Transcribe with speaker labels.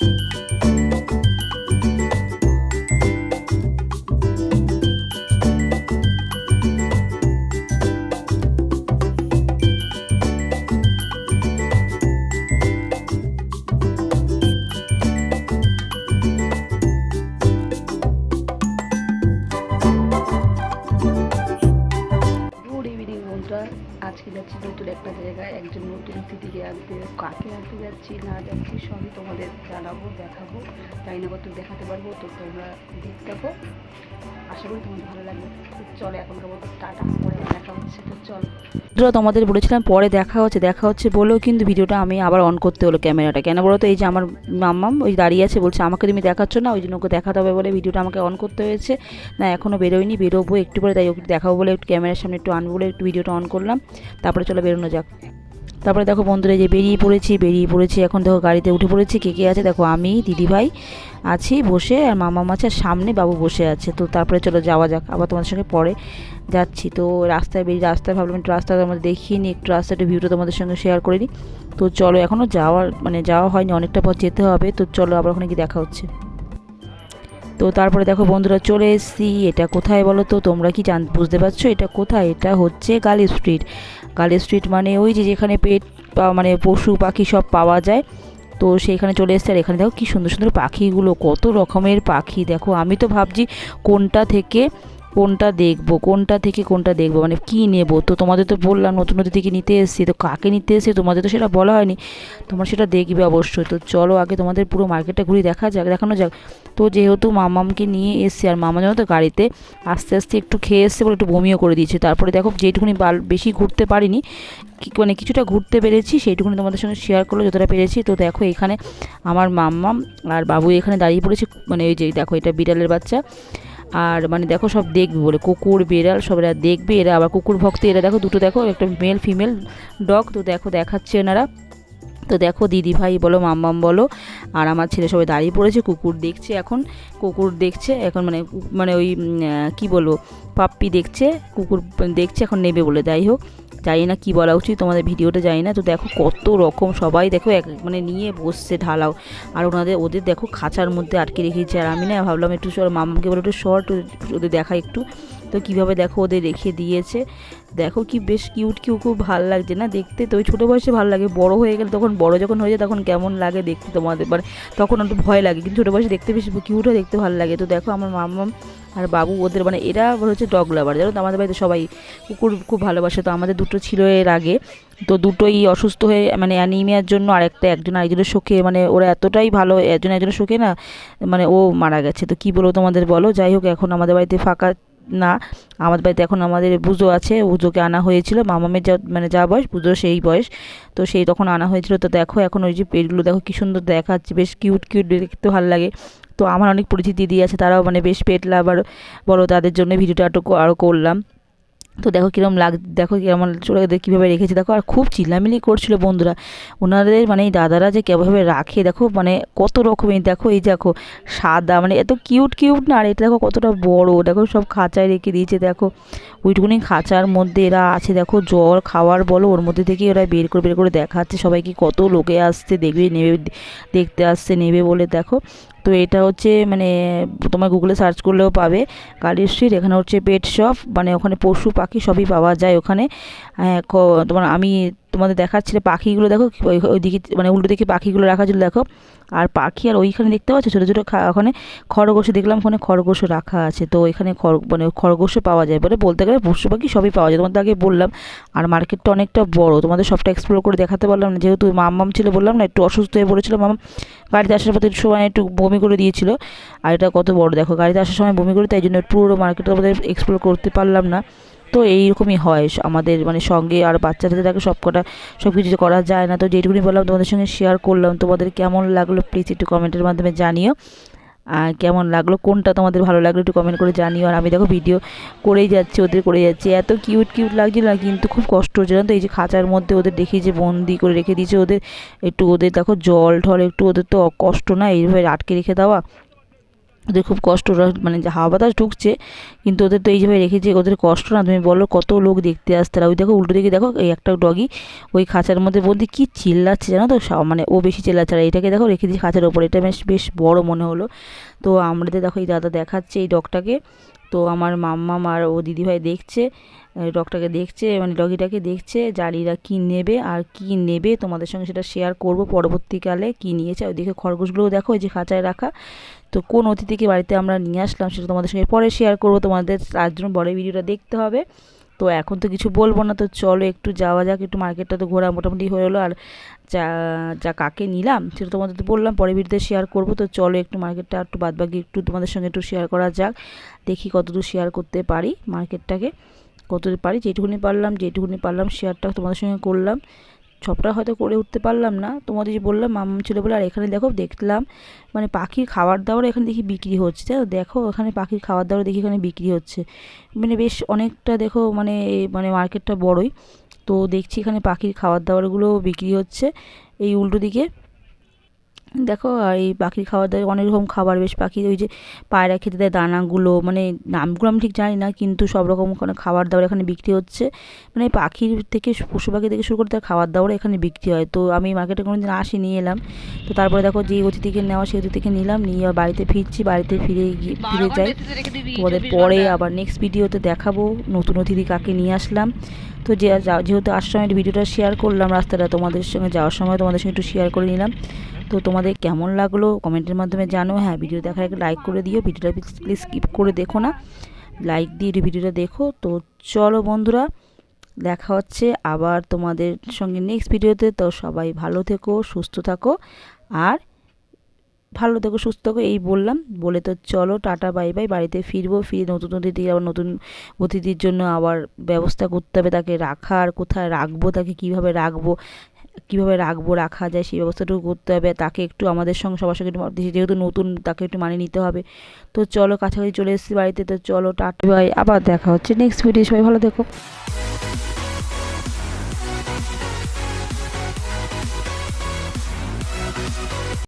Speaker 1: you কাকে আনতে যাচ্ছি না যাচ্ছি, সবই তোমাদের জানাব, দেখাবো। জানি না কত দেখাতে পারব, তো তোমরা দেখতে আশা করি তোমাদের ভালো লাগবে। চলো, এখনকার মতো টাটা, পরে দেখা হচ্ছে। তো চলো।
Speaker 2: তোমাদের বলেছিলাম পরে দেখা হচ্ছে দেখা হচ্ছে বলেও কিন্তু ভিডিওটা আমি আবার অন করতে হলো ক্যামেরাটা। কেন বলো তো, এই যে আমার মাম্মাম ওই দাঁড়িয়ে আছে, বলছে আমাকে তুমি দেখাচ্ছ না, ওই জন্য ওকে দেখাতে হবে বলে ভিডিওটা আমাকে অন করতে হয়েছে। না এখনও বেরোয়নি, বেরোবো একটু পরে, তাই ওকে দেখাবো বলে একটু ক্যামেরার সামনে একটু আনব বলে একটু ভিডিওটা অন করলাম। তারপরে চলো বেরোনো যাক। তারপরে দেখো বন্ধুরা যে বেরিয়ে পড়েছি বেরিয়ে পড়েছি, এখন দেখো গাড়িতে উঠে পড়েছি, কে কে আছে? দেখো আমি, দিদিভাই আছি বসে, আর মামা মাছ আর সামনে বাবু বসে আছে। তো তারপরে চলো যাওয়া যাক, আবার তোমাদের সঙ্গে পরে যাচ্ছি। তো রাস্তায় বেরিয়ে, রাস্তায় ভাবলাম একটু রাস্তা তোমাদের দেখিয়ে নিই, একটু ভিউটা তোমাদের সঙ্গে শেয়ার করে নিই। তো চলো এখনও যাওয়ার মানে যাওয়া হয়নি, অনেকটা পথ যেতে হবে। তো চলো আবার ওখানে কি দেখা হচ্ছে। তো তারপরে দেখো বন্ধুরা চলে এসেছি। এটা কোথায় বলো তো? তোমরা কি জান বুঝতে পারছ? এটা কোথায়? এটা হচ্ছে গালি স্ট্রিট। গালি স্ট্রিট মানে ওই যে যেখানে পেট মানে পশু, পাখি সব পাওয়া যায়। তো সেইখানে চলে এসছে আর এখানে দেখো কি সুন্দর সুন্দর পাখিগুলো, কত রকমের পাখি। দেখো আমি তো ভাবছি কোনটা থেকে কোনটা দেখব, কোনটা থেকে কোনটা দেখব মানে কি নেব? তো তোমাদের তো বললাম, নতুন থেকে নিতে এসেছি, তো কাকে নিতে এসেছি তোমাদের তো সেটা বলা হয়নি। তোমরা সেটা দেখবে অবশ্যই। তো চলো আগে তোমাদের পুরো মার্কেটটা ঘুরে দেখা যাক, দেখানো যাক। তো যেহেতু মামামকে নিয়ে এসছি আর মামা জানো তো গাড়িতে আস্তে আস্তে একটু খেয়ে এসছে বলে একটু বমিও করে দিয়েছে। তারপরে দেখো যেটুকুনি বাল বেশি ঘুরতে পারিনি মানে কিছুটা ঘুরতে পেরেছি, সেইটুকুনি তোমাদের সঙ্গে শেয়ার করল যতটা পেরেছি। তো দেখো এখানে আমার মাম্মাম আর বাবু এখানে দাঁড়িয়ে পড়েছে মানে ওই যে দেখো এটা বিড়ালের বাচ্চা। আর মানে দেখো সব দেখবে বলে, কুকুর, বেড়াল সব এরা দেখবে, এরা আবার কুকুর ভক্ত, এরা দেখো দুটো দেখো, একটা মেল ফিমেল ডগ তো দেখো দেখাচ্ছে এনারা তো দেখো দিদি ভাই বলো, মাম্মাম বলো, আর আমার ছেলে সবাই দাঁড়িয়ে পড়েছে, কুকুর দেখছে এখন, কুকুর দেখছে, এখন মানে মানে ওই কি বলব, পাপ্পি দেখছে, কুকুর দেখছে, এখন নেবে বলে, যাই হোক। জানি না কি বলা উচিত, তোমাদের ভিডিওটা জানি না। তো দেখো কত রকম সবাই দেখো এক মানে নিয়ে বসছে ঢালাও। আর ওনাদের, ওদের দেখো খাঁচার মধ্যে আটকে রেখেছে। আর আমি না ভাবলাম একটু মামাকে বলে একটু শর্ট ওদের দেখা একটু। তো কীভাবে দেখো ওদের রেখে দিয়েছে। দেখো কি বেশ কিউট কিউ খুব ভালো লাগছে না দেখতে। তো ওই ছোটো বয়সে ভালো লাগে, বড় হয়ে গেলে তখন বড় যখন হয়ে যায় তখন কেমন লাগে দেখতে তোমাদের। মানে তখন একটু ভয় লাগে, কিন্তু ছোটো বয়সে দেখতে বেশি কিউট হয়ে দেখতে ভালো লাগে। তো দেখো আমার মাম্মাম আর বাবু ওদের মানে এরা হচ্ছে ডগ লাভার জানো তো? আমাদের বাড়িতে সবাই কুকুর খুব ভালোবাসে। তো আমাদের দুটো ছিল এর আগে। তো দুটোই অসুস্থ হয়ে মানে অ্যানিমিয়ার জন্য আরেকটা, একজন আরেকজনের শোকে মানে ওরা এতটাই ভালো, একজন একজনের শোকে না মানে ও মারা গেছে। তো কি বলব তোমাদের বলো? যাই হোক, এখন আমাদের বাড়িতে ফাঁকা না, আমাদের বাড়িতে এখন আমাদের পুজো আছে পুজোকে আনা হয়েছিল, মামামের যা মানে যা বয়স পুজো সেই বয়স। তো সেই তখন আনা হয়েছিল। তো দেখো এখন ওই যে পেটগুলো দেখো কী সুন্দর দেখাচ্ছে, বেশ কিউট কিউট দেখতে ভালো লাগে। তো আমার অনেক পরিচিত দিদি আছে, তারাও মানে বেশ পেট লাভার বলো তাদের জন্য ভিডিওটা আরও করলাম। তো দেখো কীরকম লাগ, দেখো চলে এদের কীভাবে রেখেছে। দেখো, আর খুব চিল্লামিলি করছিল বন্ধুরা। ওনাদের মানে দাদারা যে কীভাবে রাখে, দেখো মানে কত রকমের, দেখো এই দেখো, সাদা মানে এত কিউট কিউট না, আর এটা দেখো কতটা বড়, দেখো সব খাঁচায় রেখে দিয়েছে, দেখো। ওইটুকুনি খাঁচার মধ্যে এরা আছে, দেখো জল, খাওয়ার বলো, ওর মধ্যে থেকে ওরা বের করে বের করে দেখাচ্ছে সবাইকে, কত লোকে আসছে, দেখবে, নেবে, দেখতে আসছে, নেবে বলে, দেখো। তো এটা হচ্ছে মানে তোমার গুগলে সার্চ করলেও পাবে। কালী স্ট্রিট এখানে হচ্ছে পেট শপ মানে ওখানে পশু পাখি সবই পাওয়া যায় ওখানে। হ্যাঁ, তোমার আমি তোমাদের দেখাচ্ছিলে পাখিগুলো, দেখো ওই- ওইদিকে মানে উল্টো দিকে পাখিগুলো রাখা ছিল, দেখো। আর পাখি আর ওইখানে দেখতে পাচ্ছ? ছোটো ছোটো ওখানে খরগোশ দেখলাম, ওখানে খরগোশও রাখা আছে। তো এখানে খর মানে খরগোশও পাওয়া যায় বলে বলতে গেলে পশু পাখি সবই পাওয়া যায়। তোমাদের আগে বললাম, আর মার্কেটটা অনেকটা বড়। তোমাদের সবটা এক্সপ্লোর করে দেখাতে পারলাম না। যেহেতু মাম্মাম ছিল বললাম না, একটু অসুস্থ হয়ে পড়েছিল মামাম গাড়িতে আসার পথে সময় একটু বমি করে দিয়েছিল। আর এটা কত বড়, দেখো, গাড়িতে আসার সময় বমি করে, তাই জন্য পুরো মার্কেটটা আমাদের এক্সপ্লোর করতে পারলাম না। তো এইরকমই হয়। আমাদের মানে সঙ্গে আর বাচ্চাদের থাকে সব কটা সব কিছু করা যায় না। তো যেটুকুনি বললাম তোমাদের সঙ্গে শেয়ার করলাম। তোমাদের কেমন লাগল প্লিজ একটু কমেন্টের মাধ্যমে জানিও। আর কেমন লাগল, কোনটা তোমাদের ভালো লাগল একটু কমেন্ট করে জানিও। আর আমি দেখো ভিডিও করেই যাচ্ছি, ওদের করে যাচ্ছি। এত কিউট কিউট লাগছিল না কিন্তু খুব কষ্ট হচ্ছে। জানো তো এই যে খাঁচার মধ্যে ওদের দেখি যে বন্দি করে রেখে দিয়েছে ওদের, একটু ওদের দেখো জল ঠল একটু ওদের তো কষ্ট না এইভাবে আটকে রেখে দেওয়া। ওদের খুব কষ্ট ওরা মানে হাওয়া বাতাস ঢুকছে, কিন্তু ওদের তো এইভাবে রেখেছে, ওদের কষ্ট না। তুমি বলো কত লোক দেখতে আসতে ওই দেখো উল্টো দিকে দেখো, এই একটা ডগি ওই খাঁচার মধ্যে বলতে কি চিল্লাচ্ছে জানো তো? মানে ও বেশি চিল্লাচ্ছে। আর এটাকে দেখো রেখে দিয়েছি খাঁচার ওপর। এটা বেশ বেশ বড় মনে হলো। তো আমাদের দেখো এই দাদা দেখাচ্ছে এই ডগটাকে তো আমার মাম্মা আর ও দিদিভাই দেখছে ডগটাকে দেখছে মানে ডগিটাকে দেখছে, জালিরা কি নেবে আর কি নেবে, তোমাদের সঙ্গে সেটা শেয়ার করব, পরবর্তীকালে কি নিয়েছে ওইদিকে খরগোশগুলোও দেখো ওই যে খাঁচায় রাখা। তো কোন অতিথিকে বাড়িতে আমরা নিয়ে আসলাম সেটা তোমাদের সঙ্গে পরে শেয়ার করব, তোমাদের তার জন্য বড় ভিডিওটা দেখতে হবে। তো এখন তো কিছু বলব না, তো চলো একটু যাওয়া যাক, একটু মার্কেটটা তো ঘোরা মোটামুটি হয়ে হলো আর যা যা কাকে নিলাম সেটা তোমাদের তো বললাম, পরে ভিডিওতে শেয়ার করব। তো চলো একটু মার্কেটটা একটু বাদবাকি একটু তোমাদের সঙ্গে একটু শেয়ার করা যাক, দেখি কতদূর শেয়ার করতে পারি মার্কেটটাকে কতদূর পারি, যেটুকুনি পারলাম যেটুকুনি পারলাম শেয়ারটা তোমাদের সঙ্গে করলাম। সবটা হয়তো করে উঠতে পারলাম না। তোমাদের যে বললাম, মাম ছিল বলে, আর এখানে দেখো, দেখলাম মানে পাখির খাবার দাবার এখানে দেখি বিক্রি হচ্ছে। তাই দেখো এখানে পাখির খাবার দাবার দেখি এখানে বিক্রি হচ্ছে। মানে বেশ অনেকটা দেখো মানে মানে মার্কেটটা বড়ই। তো দেখছি এখানে পাখির খাবার দাবারগুলো বিক্রি হচ্ছে। এই উল্টো দিকে দেখো এই পাখির খাবার দাবার অনেক রকম খাবার বেশ পাখি ওই যে পায়রা খেতে দেয় দানাগুলো মানে নামগুলো আমি ঠিক জানি না কিন্তু সব রকম ওখানে খাবার দাবার এখানে বিক্রি হচ্ছে। মানে পাখির থেকে পশু পাখি থেকে শুরু করে তার খাবার দাবার এখানে বিক্রি হয়। তো আমি মার্কেটে কোনো দিন আসি নিয়ে এলাম। তো তারপরে দেখো যে অতিথিকে নেওয়া সেই অতিথিকে নিলাম নিয়ে আবার বাড়িতে ফিরছি বাড়িতে ফিরে গিয়ে ফিরে যাই। তোমাদের পরে আবার নেক্সট ভিডিওতে দেখাবো নতুন অতিথি কাকে নিয়ে আসলাম। তো যে যা- যেহেতু আসার সময় ভিডিওটা শেয়ার করলাম রাস্তাটা তোমাদের সঙ্গে যাওয়ার সময় তোমাদের সঙ্গে একটু শেয়ার করে নিলাম। তো তোমাদের কেমন লাগল? কমেন্টের মাধ্যমে জানো। হ্যাঁ ভিডিও দেখার একটা লাইক করে দিও। ভিডিওটা প্লিজ স্কিপ করে দেখো না। লাইক দিয়ে ভিডিওটা দেখো। তো চলো বন্ধুরা, দেখা হচ্ছে আবার তোমাদের সঙ্গে নেক্সট ভিডিওতে তো। সবাই ভালো থেকো, সুস্থ থাকো। আর ভালো থেকো, সুস্থ থাকো, এই বললাম। বলে তো চলো, টাটা বাই বাই বাড়িতে ফিরবো, ফিরে নতুন অতিথি আবার নতুন অতিথির জন্য আবার ব্যবস্থা করতে হবে। তাকে রাখার কোথায় রাখব, তাকে কীভাবে রাখব কীভাবে রাখব, রাখা যায়, সেই ব্যবস্থাটুকু করতে হবে। তাকে একটু আমাদের সঙ্গে, সবার সঙ্গে একটু যেহেতু নতুন, তাকে একটু মানিয়ে নিতে হবে। তো চলো, কাছাকাছি চলে এসেছি বাড়িতে। তো চলো, টাটা ভাই আবার দেখা হচ্ছে নেক্সট ভিডিও সবাই ভালো থেকো।